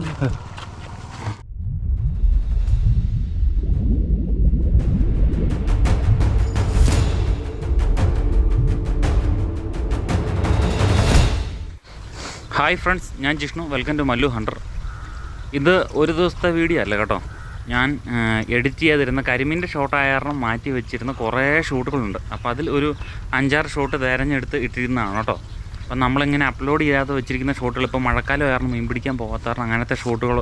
Hi friends ഞാൻ Jishnu. Welcome to Mallu hunter. ഇത് ഒരു ദിവസത്തെ വീഡിയോ അല്ല കേട്ടോ. ഞാൻ എഡിറ്റ് ചെയ്തിരുന്ന കരിമീന്റെ ഷോട്ടായ കാരണം മാറ്റി വെച്ചിരുന്ന കുറേ ഷൂട്ടുകളുണ്ട് അപ്പോൾ അതിൽ ഒരു അഞ്ചാറ് ഷോട്ട് തിരഞ്ഞെടുത്ത് ഇട്ടിരുന്നതാണ് കേട്ടോ. അപ്പം നമ്മളിങ്ങനെ അപ്ലോഡ് ചെയ്യാതെ വെച്ചിരിക്കുന്ന ഷോട്ടുകൾ ഇപ്പോൾ മഴക്കാലം കാരണം മീൻ പിടിക്കാൻ പോകാത്ത കാരണം അങ്ങനത്തെ ഷോട്ടുകൾ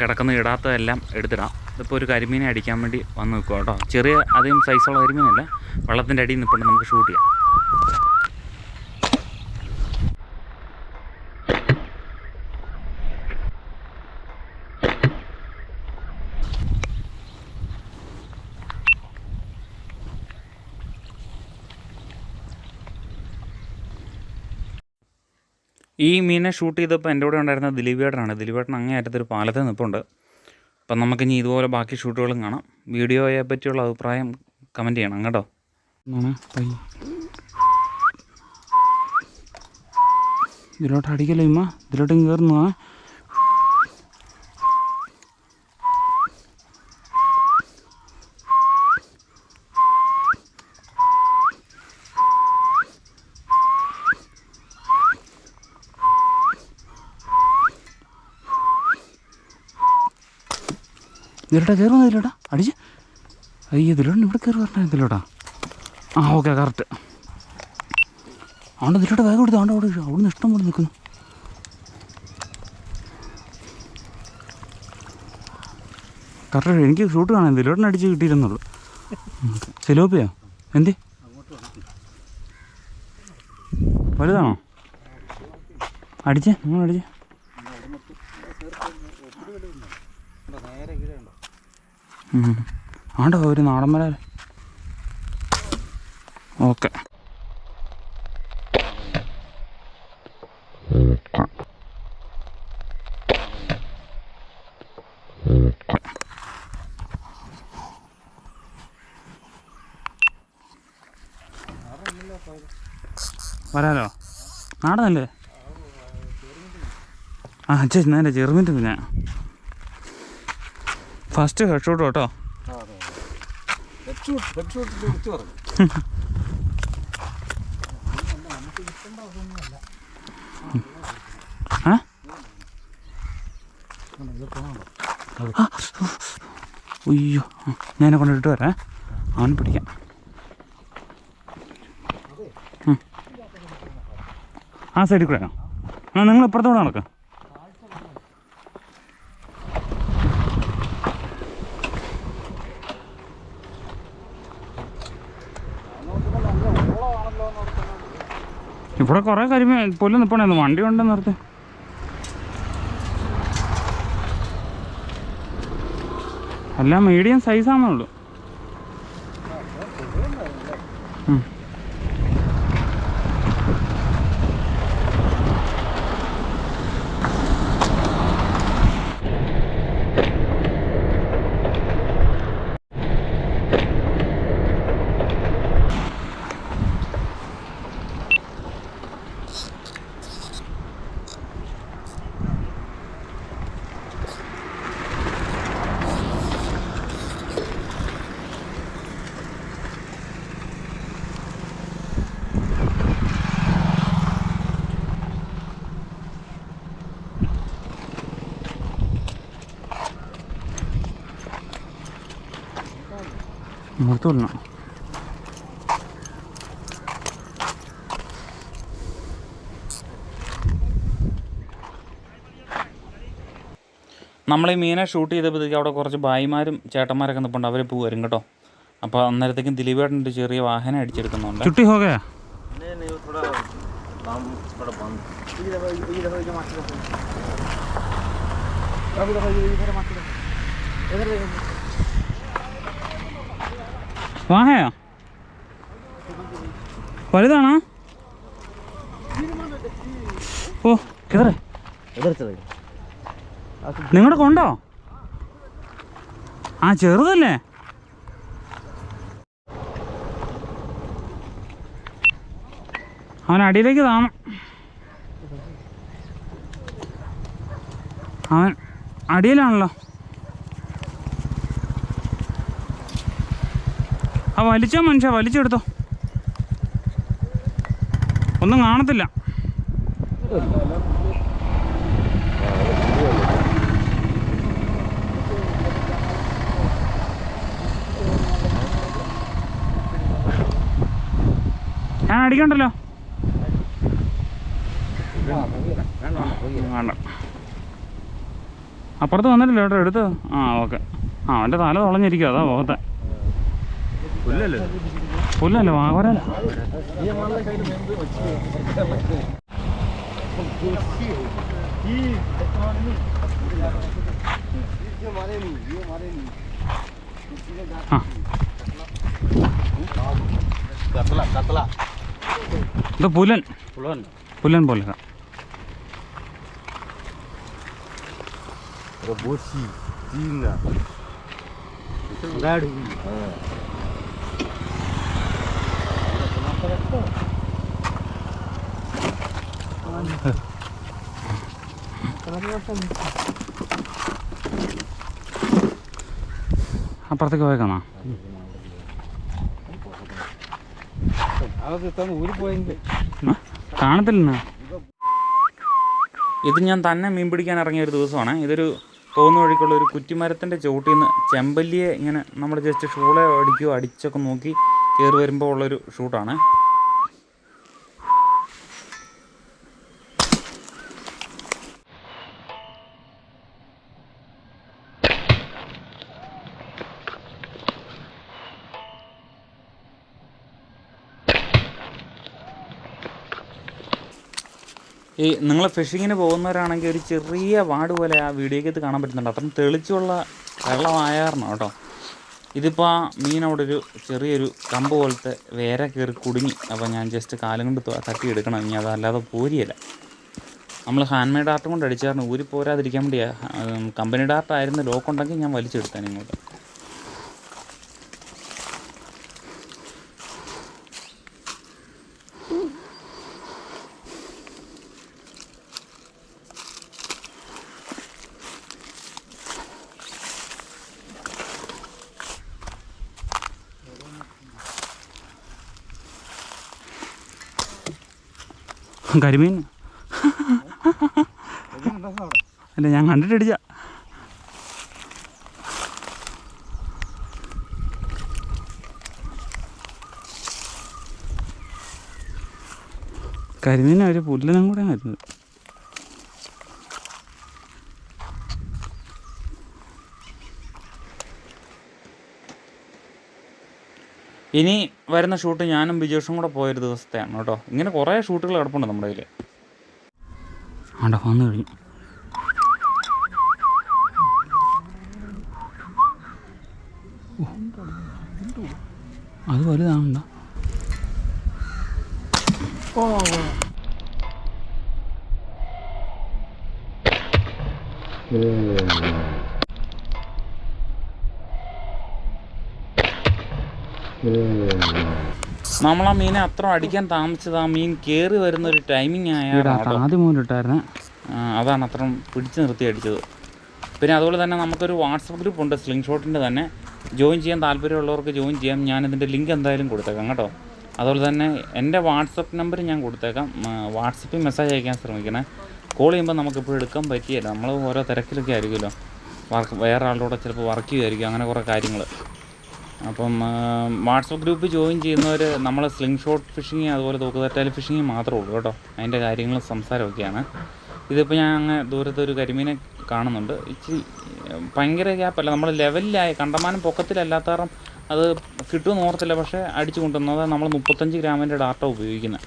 കിടക്കുന്ന ഇടാത്തതെല്ലാം എടുത്തിടാം. ഇതിപ്പോൾ ഒരു കരിമീനെ അടിക്കാൻ വേണ്ടി വന്ന് നിൽക്കുക കേട്ടോ. ചെറിയ അധികം സൈസുള്ള കരിമീനല്ല വെള്ളത്തിന്റെ അടിയിൽ നിൽപ്പുണ്ട് നമുക്ക് ഷൂട്ട് ചെയ്യാം. ഈ മീനെ ഷൂട്ട് ചെയ്തപ്പോൾ എന്റെ കൂടെ ഉണ്ടായിരുന്ന ദിലീപേട്ടനാണ്. ദിലീപേട്ടൻ അങ്ങേ അറ്റത്തൊരു പാലത്തെ നിൽപ്പുണ്ട് അപ്പം നമുക്കിനി ഇതുപോലെ ബാക്കി ഷൂട്ടുകളും കാണാം. വീഡിയോയെ പറ്റിയുള്ള അഭിപ്രായം കമന്റ് ചെയ്യണം കേട്ടോ. ഇതിലോട്ട് അടിക്കല്ലോ ഇമ്മ ഇതിലോട്ട് കയറുന്നു ഇതിലോട്ടാ കയറുന്ന ഇതിലോട്ടാ. അടിച്ച്. അയ്യോ ഇതിലോട്ട് ഇവിടെ കയറി വരണ്ട ഇതിലോട്ടാ. ആ ഓക്കെ കറക്റ്റ്. അവിടെ ഇതിലോട്ട് വേഗം കൊടുത്തു അവിടെ അവിടെ അവിടുന്ന് ഇഷ്ടം പോലെ നിൽക്കുന്നു കറക്റ്റ് എനിക്ക് ഷൂട്ട് കാണാൻ ഇതിലോട്ടിന് അടിച്ച് കിട്ടിയിരുന്നുള്ളൂ. സെലോപ്പിയോ? എന്തി? വലുതാണോ? അടിച്ചേ നിങ്ങൾ അടിച്ചേ. ആണ്ടോ ഒരു നാടൻ മല ഓക്കെ. വരാലോ? നാടനല്ലേ? ആ ചേച്ചി നേരെ ചെറുമിന്റെ പിന്നെ ഫസ്റ്റ് ഹെഡ് ഷോട്ട് കേട്ടോ അയ്യോ ഞാനെ കൊണ്ടിട്ട് വരാം. അവൻ പിടിക്കാം. ആ സൈഡിൽ കൂടെ ആ നിങ്ങൾ ഇപ്പുറത്തോടെ നടക്കാം. ഇവിടെ കുറേ കരിമീ പുല്ല് നിൽപ്പണേന്ന് വണ്ടി ഉണ്ടെന്ന് നിർത്തി. എല്ലാം മീഡിയം സൈസാണെന്നുള്ളൂ നിർത്തൂല്ല നമ്മൾ ഈ മീനെ ഷൂട്ട് ചെയ്തപ്പോഴത്തേക്ക് അവിടെ കുറച്ച് ഭായിമാരും ചേട്ടന്മാരൊക്കെ നിൽപ്പുണ്ട് അവർ പോകും വരും കേട്ടോ. അപ്പോൾ അന്നേരത്തേക്കും ദിലീപേട്ടന്റെ ചെറിയ വാഹനം അടിച്ചെടുക്കുന്നുണ്ട്. ചുട്ടി ഹോകയാ नहीं വാഹയോ? വലുതാണോ? ഓ. നിങ്ങളുടെ കൊണ്ടോ? ആ ചെറുതല്ലേ? അവൻ അടിയിലേക്ക് താമ അവൻ അടിയിലാണല്ലോ. ആ വലിച്ചോ മനുഷ്യ വലിച്ചെടുത്തോ. ഒന്നും കാണത്തില്ല. ഞാൻ അടിക്കണ്ടല്ലോ. അപ്പുറത്ത് വന്നിട്ടില്ല കേട്ടോ എടുത്ത് ആ ഓക്കെ. ആ അവന്റെ തല തുളഞ്ഞിരിക്കും അതാ പോകത്തെ. പുല്ലല്ലേ? വാവരല്ല ഇത് പുലൻ പുലൻ പോലെ. Bosi, Tina. Gadu. അപ്പുറത്തേക്ക് പോയെങ്കിൽ കാണത്തില്ല ഇത് ഞാൻ തന്നെ മീൻ പിടിക്കാൻ ഇറങ്ങിയ ഒരു ദിവസമാണ്. ഇതൊരു പോകുന്ന വഴിക്കുള്ള ഒരു കുറ്റിമരത്തിന്റെ ചുവട്ടിൽ നിന്ന് ചെമ്പല്ലിയെ ഇങ്ങനെ നമ്മൾ ജസ്റ്റ് ഷൂളെ അടിക്കുകയോ അടിച്ചൊക്കെ നോക്കി കയറി വരുമ്പോൾ ഉള്ളൊരു ഷൂട്ടാണ്. ഈ നിങ്ങൾ ഫിഷിങ്ങിന് പോകുന്നവരാണെങ്കിൽ ഒരു ചെറിയ വാട് പോലെ ആ വീഡിയോക്കകത്ത് കാണാൻ പറ്റുന്നുണ്ട്. അത്രയും തെളിച്ചുള്ള വെള്ളമായായിരുന്നു കേട്ടോ. ഇതിപ്പോൾ ആ മീൻ അവിടെ ഒരു ചെറിയൊരു കമ്പ് പോലത്തെ വേര കയറി കുടുങ്ങി. അപ്പോൾ ഞാൻ ജസ്റ്റ് കാലം കൊണ്ട് തട്ടി എടുക്കണം ഇനി അതല്ലാതെ പോരിയല്ല. നമ്മൾ ഹാൻഡ് മെയ്ഡ് ആർട്ട് കൊണ്ട് അടിച്ചായിരുന്നു. ഊരി പോരാതിരിക്കാൻ വേണ്ടിയാണ് കമ്പനി ഡാർട്ടായിരുന്നു ലോക്കുണ്ടെങ്കിൽ ഞാൻ വലിച്ചെടുത്താൻ ഇങ്ങോട്ട് കരിമീൻ. അല്ല ഞാൻ കണ്ടിട്ടടിച്ച. കരിമീൻ ഒരു പുല്ലിനും കൂടെ വരുന്നത്. ഇനി വരുന്ന ഷൂട്ട് ഞാനും ബിജോഷും കൂടെ പോയൊരു ദിവസത്തെയാണ് കേട്ടോ. ഇങ്ങനെ കുറേ ഷൂട്ടുകൾ കിടപ്പുണ്ട് നമ്മുടെ കയ്യിൽ ആണ്ടോ വന്നു കഴിഞ്ഞു. അത് വലുതാണല്ലോ. നമ്മൾ ആ മീനെ അത്ര അടിക്കാൻ താമസിച്ചത് ആ മീൻ കേറി വരുന്ന ഒരു ടൈമിങ് ആയാലും ആദ്യം അതാണ് അത്ര പിടിച്ചു നിർത്തി അടിച്ചത്. പിന്നെ അതുപോലെ തന്നെ നമുക്കൊരു വാട്സപ്പ് ഗ്രൂപ്പ് ഉണ്ട് സ്ലിംഗ് ഷോട്ടിന്റെ തന്നെ. ജോയിൻ ചെയ്യാൻ താല്പര്യമുള്ളവർക്ക് ജോയിൻ ചെയ്യാം. ഞാൻ ഞാനിതിന്റെ ലിങ്ക് എന്തായാലും കൊടുത്തേക്കാം കേട്ടോ. അതുപോലെ തന്നെ എന്റെ വാട്സപ്പ് നമ്പർ ഞാൻ കൊടുത്തേക്കാം. വാട്സപ്പിൽ മെസ്സേജ് അയക്കാൻ ശ്രമിക്കണേ. കോൾ ചെയ്യുമ്പോൾ നമുക്കിപ്പോൾ എടുക്കാൻ പറ്റിയല്ല. നമ്മൾ ഓരോ തിരക്കിലൊക്കെ ആയിരിക്കുമല്ലോ. വർക്ക് വേറെ ആളുടെ ചിലപ്പോൾ വർക്ക് ചെയ്യുമായിരിക്കും. അങ്ങനെ കുറേ കാര്യങ്ങൾ. അപ്പം വാട്സപ്പ് ഗ്രൂപ്പ് ജോയിൻ ചെയ്യുന്നവർ നമ്മൾ സ്ലിംഗ് ഷോട്ട് ഫിഷിങ് അതുപോലെ തൂക്കുതറ്റാൽ ഫിഷിങ് മാത്രമേ ഉള്ളൂ കേട്ടോ. അതിന്റെ കാര്യങ്ങളും സംസാരമൊക്കെയാണ്. ഇതിപ്പോൾ ഞാൻ അങ്ങ് ദൂരത്ത് ഒരു കരിമീനെ കാണുന്നുണ്ട്. ഇച്ചിരി ഭയങ്കര ഗ്യാപ്പല്ല. നമ്മൾ ലെവലിലായി കണ്ടമാനം പൊക്കത്തിലല്ലാത്ത കാരണം അത് കിട്ടുമെന്ന് ഓർത്തില്ല. പക്ഷേ അടിച്ചു കൊണ്ടുവന്നത് നമ്മൾ മുപ്പത്തഞ്ച് ഗ്രാമിന്റെ ഡാറ്റ ഉപയോഗിക്കുന്നത്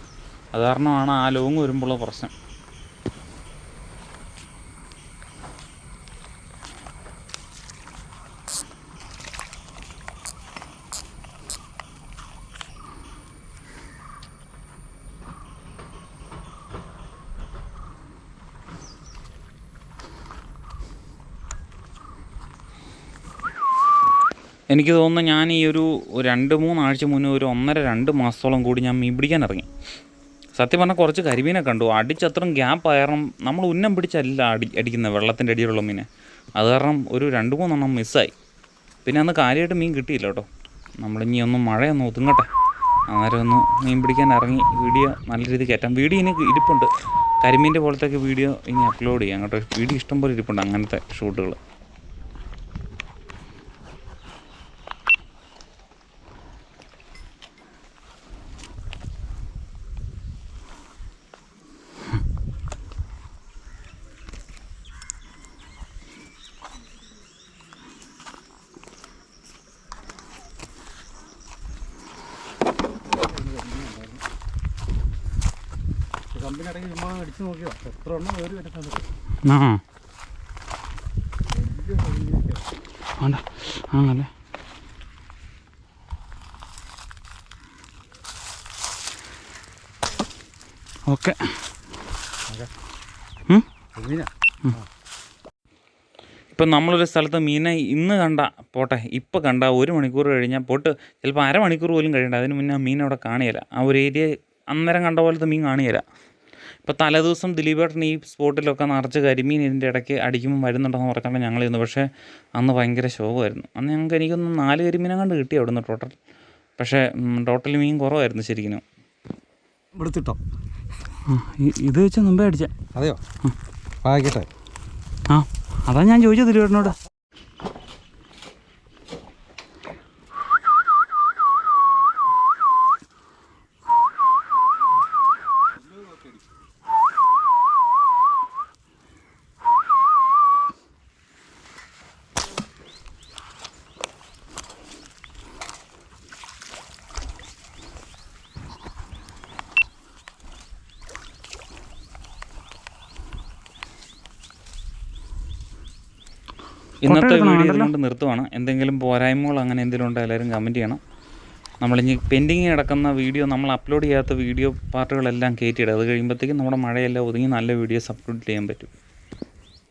അത് കാരണമാണ് ആ ലോങ് വരുമ്പോഴുള്ള പ്രശ്നം. എനിക്ക് തോന്നുന്നു ഞാൻ ഈ ഒരു രണ്ട് മൂന്നാഴ്ച മുന്നേ ഒരു ഒന്നര രണ്ട് മാസത്തോളം കൂടി ഞാൻ മീൻ പിടിക്കാൻ ഇറങ്ങി. സത്യം പറഞ്ഞാൽ കുറച്ച് കരിമീനെ കണ്ടു. അടിച്ചത്രയും ഗ്യാപ്പ് കാരണം നമ്മൾ ഉന്നം പിടിച്ചല്ല അടി അടിക്കുന്നത് വെള്ളത്തിന്റെ അടിയിലുള്ള മീനെ. അത് കാരണം ഒരു രണ്ട് മൂന്നെണ്ണം മിസ്സായി. പിന്നെ അന്ന് കാര്യമായിട്ട് മീൻ കിട്ടിയില്ല കേട്ടോ. നമ്മളിനി ഒന്ന് മഴയൊന്നും ഒതുങ്ങട്ടെ. അന്നേരം ഒന്ന് മീൻ പിടിക്കാൻ ഇറങ്ങി വീഡിയോ നല്ല രീതിയിൽ കയറ്റാം. വീഡിയോ ഇനി ഇരിപ്പുണ്ട്. കരിമീന്റെ പോലത്തെ വീഡിയോ ഇനി അപ്ലോഡ് ചെയ്യാം കേട്ടോ. വീഡിയോ ഇഷ്ടംപോലെ ഇരിപ്പുണ്ട് അങ്ങനത്തെ ഷൂട്ടുകൾ ചുമ്മാ അടിച്ചു നോക്കിയോ എത്ര എണ്ണം കയറി വരുന്നത്? ആ. വേണ്ട. ആണല്ലേ? ഓക്കെ. ഇപ്പം നമ്മളൊരു സ്ഥലത്ത് മീനെ ഇന്ന് കണ്ട പോട്ടെ ഇപ്പം കണ്ട ഒരു മണിക്കൂർ കഴിഞ്ഞാൽ പോട്ട് ചിലപ്പോൾ അരമണിക്കൂർ പോലും കഴിയണ്ട. അതിന് മുന്നേ മീൻ അവിടെ കാണിയില്ല ആ ഒരു ഏരിയ അന്നേരം കണ്ട പോലത്തെ മീൻ കാണിയില്ല ഇപ്പോൾ തലേദിവസം ദിലീപേട്ടൻ ഈ സ്പോട്ടിലൊക്കെ നിറച്ച് കരിമീൻ ഇതിന്റെ ഇടയ്ക്ക് അടിക്കുമ്പോൾ വരുന്നുണ്ടെന്ന് പറഞ്ഞാൽ ഞങ്ങൾ ഇന്ന് പക്ഷേ അന്ന് ഭയങ്കര ശോകമായിരുന്നു അന്ന് ഞങ്ങൾക്ക് എനിക്കൊന്ന് നാല് കരിമീനെ കണ്ട് കിട്ടി അവിടുന്ന് ടോട്ടൽ പക്ഷേ ടോട്ടൽ മീൻ കുറവായിരുന്നു ശരിക്കും എടുത്തിട്ടോ ഇത് വെച്ച് മുമ്പേ അടിച്ച. അതെയോ? ആ അതാ ഞാൻ ചോദിച്ചത് ദിലീപേട്ടനോട്. ഇന്നത്തെ വീഡിയോ കൊണ്ട് നിർത്തുവാണ്. എന്തെങ്കിലും പോരായ്മകൾ അങ്ങനെ എന്തെങ്കിലും ഉണ്ടോ? എല്ലാവരും കമന്റ് ചെയ്യണം. നമ്മളിനി പെൻഡിങ് കിടക്കുന്ന വീഡിയോ നമ്മൾ അപ്ലോഡ് ചെയ്യാത്ത വീഡിയോ പാർട്ടുകളെല്ലാം കയറ്റിയിടുക അത് കഴിയുമ്പോഴത്തേക്കും നമ്മുടെ മഴയെല്ലാം ഒതുങ്ങി നല്ല വീഡിയോസ് അപ്ലോഡ് ചെയ്യാൻ പറ്റും.